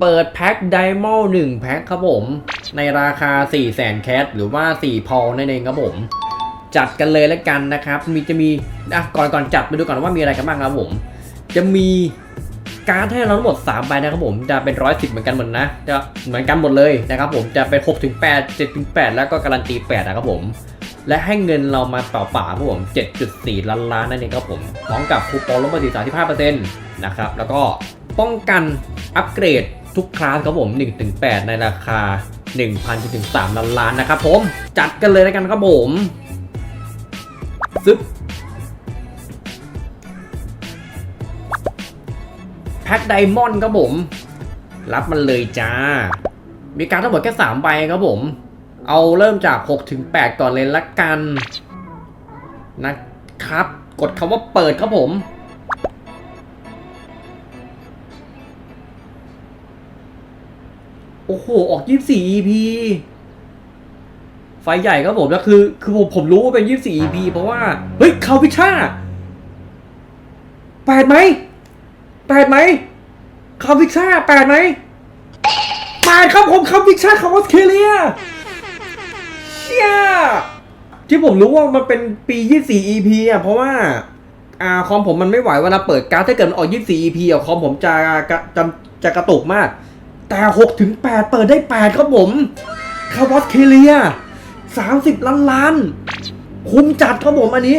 เปิดแพ็คไดมอลหนึ่งแพ็คครับผม ในราคา 4 0 0แสนแคทหรือว่า 4 พอลนั่นเองครับผม จัดกันเลยแล้วกันนะครับ มีจะมีอะก่อนก่อนจัดไปดูก่อนว่ามีอะไรกันบ้างครับผม จะมีการ์ดให้เราทั้งหมด3ใบนะครับผมจะเป็นร้อยสิบเหมือนกันหมดนะจะเหมือนกันหมดเลยนะครับผมจะเป็น6ถึง8 7ถึง8แล้วก็การันตี8นะครับผม และให้เงินเรามาเปล่าๆครับผม 7.4 ล้านล้านนั่นเองครับผมพร้อมกับคูปองลดภาษี35%นะครับแล้วก็ป้องกันอัปเกรด ทุกคลาสครับผม 1-8 ในราคา 1,000ถึง3ล้านล้านนะครับผม จัดกันเลยแล้วกันครับผมซึบแพ็คไดมอนด์ครับผม รับมันเลยจ้า มีการทั้งหมดแค่ 3 ใบครับผม เอาเริ่มจาก 6 ถึง 8 ก่อนเลยละกัน นะครับ กดคำว่าเปิดครับผม โอ้โห ออก24 EP ไฟใหญ่ครับผมแล้วคือ คือผมผมรู้ว่าเป็น24 EP เพราะว่า เฮ้ยคาวิชาแปดไหมแปดไหมคาวิชาแปดไหมแปดครับผมคาวิชาคาวัสเคเลียเชี่ยที่ผมรู้ว่ามันเป็นปี24 EP อะเพราะว่าอ่าคอมผมมันไม่ไหวเวลาเปิดการ์ดถ้าเกิดมันออก24 EP อะคอมผมจะกระจะจะกระตุกมาก แต่6ถึง8เปิดได้ 8 ครับผมคาวอสเคเลีย 30 ล้านล้าน คุ้มจัดครับผมอันนี้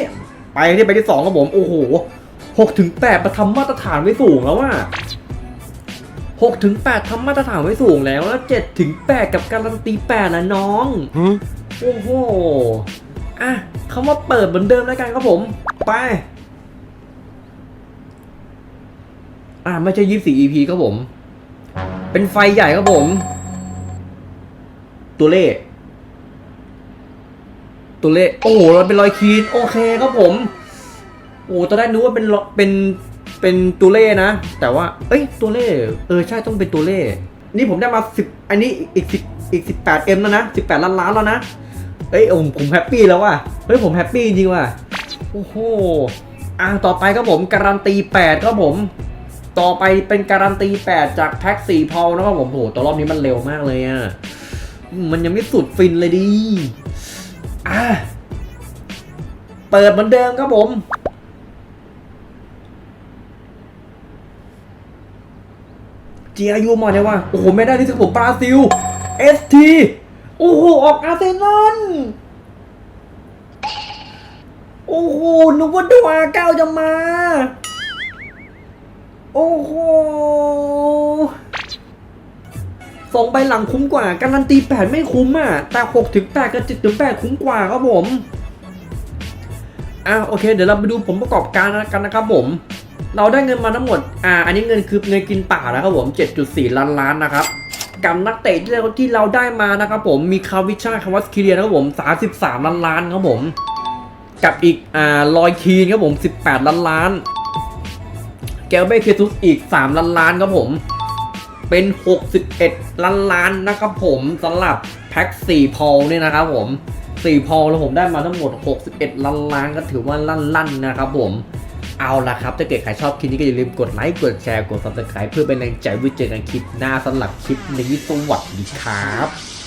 ไปที่ไปที่ 2 ครับผม โอ้โห6ถึง8มาทำมาตรฐานไว้สูงแล้วอะ6ถึง8ทำมาตรฐานไว้สูงแล้วแล้ว7ถึง8กับการันตี8นะน้องโอ้โหอะคำว่าเปิดเหมือนเดิมแล้วกันครับผม ไป อะไม่ใช่24 EP ครับผม เป็นไฟใหญ่ครับผม ตัวเลข ตัวเลข โอ้โหเราเป็นรอยคีนโอเคครับผม โอ้ตอนแรกนึกว่าเป็นเป็นเป็นตัวเลขนะ แต่ว่า เอ้ย ตัวเลข เออ ใช่ต้องเป็นตัวเลข นี่ผมได้มาสิบอันนี้อีกสิบอีกสิบแปดเอ็มแล้วนะสิบแปดล้านล้านแล้วนะ เอ้ยผมผมแฮปปี้แล้วว่ะ เฮ้ยผมแฮปปี้จริงว่ะ โอ้โห อะต่อไปครับผม การันตี8ครับผม ต่อไปเป็นการันตี 8 จากแพ็ค4พอนะครับผมโหตัวรอบนี้มันเร็วมากเลยอะ มันยังไม่สุดฟินเลยดิอะเปิดเหมือนเดิมครับผม GRU มาเนี่ยว่า โอ้โห ไม่ได้ที่สุดผมบราซิล ST โอ้โห ออกอาร์เซนอลโอ้โหนึกว่าดูอาเก้าจะมา อ้โหส่งไปหลังคุ้มกว่า การันตี8ไม่คุ้มอะ แต่6ถึง8กับ7ถึง8คุ้มกว่าครับผม อะโอเค เดี๋ยวเราไปดูผลประกอบการกันนะครับผม เราได้เงินมาทั้งหมด อ่า อันนี้เงินคือเงินกินป่านะครับผม 7.4 ล้านล้านนะครับกับนักเตะที่เราที่เราได้มานะครับผม มีคาวิชาคาวัสคิเรียนะครับผม 33 ล้านล้านครับผม กับอีกอ่าลอยคีนครับผม 18 ล้านล้าน แกลเบ้เคทุสอีก 3 ล้านล้านครับผม เป็น 61 ล้านล้านนะครับผมสำหรับแพ็ค4พอลเนี่ยนะครับผม4พอลแล้วผมได้มาทั้งหมด 61 ล้านล้านก็ถือว่าลั่นๆนะครับผมเอาละครับ ถ้าเกิดใครชอบคลิปนี้ก็อย่าลืมกดไลค์ กดแชร์ กด subscribe เพื่อเป็นแรงใจไวิเจอกันคลิปหน้าสำหรับคลิปนี้สวัสดีครับ